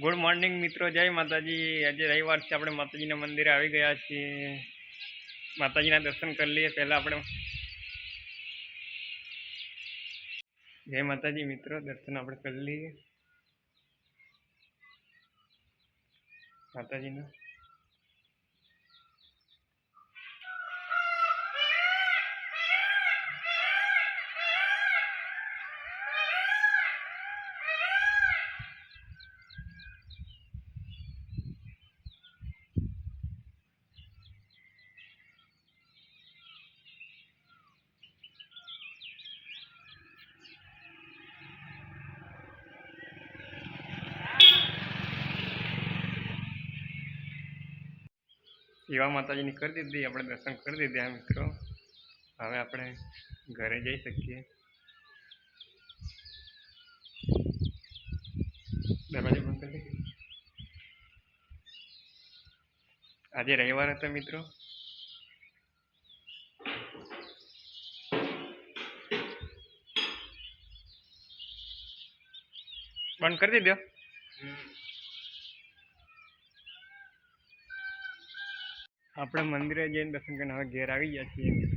Good morning મિત્રો. જય માતાજી. આજે રવિવાર છે. આપણે માતાજીના મંદિરે આવી ગયા છીએ. માતાજીના દર્શન કરી લઈએ. પહેલાં આપણે જય માતાજી, મિત્રો. દર્શન આપણે કરી લઈએ. માતાજીના સેવા માતાજીની કરી દીધી, આપણે દર્શન કરી દીધા મિત્રો. હવે આપણે ઘરે જઈ શકીએ. દરવાજા બંધ કરી આજે રવિવાર હતો મિત્રો. બંધ કરી દીધો? આપણે મંદિરે જઈને દર્શન કરીને હવે ઘેર આવી ગયા છીએ.